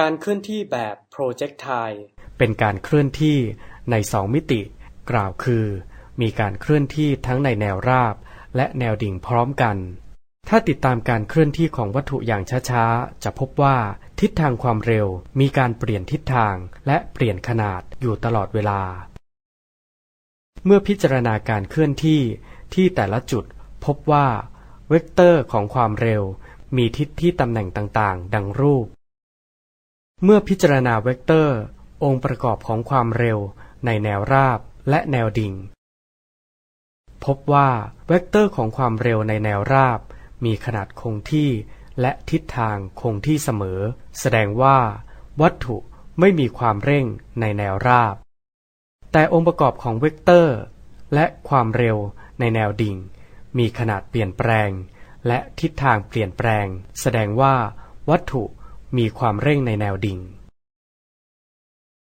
การเคลื่อนที่แบบ projectile เป็นการเคลื่อนที่ในสองมิติ กล่าวคือ มีการเคลื่อนที่ทั้งในแนวราบ และแนวดิ่งพร้อมกัน ถ้าติดตามการเคลื่อนที่ของวัตถุอย่างช้าๆ จะพบว่าทิศทางความเร็วมีการเปลี่ยนทิศทางและเปลี่ยนขนาดอยู่ตลอดเวลา เมื่อพิจารณาการเคลื่อนที่ที่แต่ละจุดพบว่า เวกเตอร์ของความเร็ว มีทิศที่ตำแหน่งต่างๆ ดังรูป เมื่อพิจารณาเวกเตอร์ องค์ประกอบของความเร็วในแนวราบและแนวดิ่ง พบว่าเวกเตอร์ของความเร็วในแนวราบ มีขนาดคงที่และทิศทางคงที่เสมอ แสดงว่า วัตถุไม่มีความเร่งในแนวราบ แต่องค์ประกอบของเวกเตอร์ และความเร็วในแนวดิ่ง มีขนาดเปลี่ยนแปลง และทิศทางเปลี่ยนแปลง แสดงว่า วัตถุ มีความเร่งในแนวดิ่ง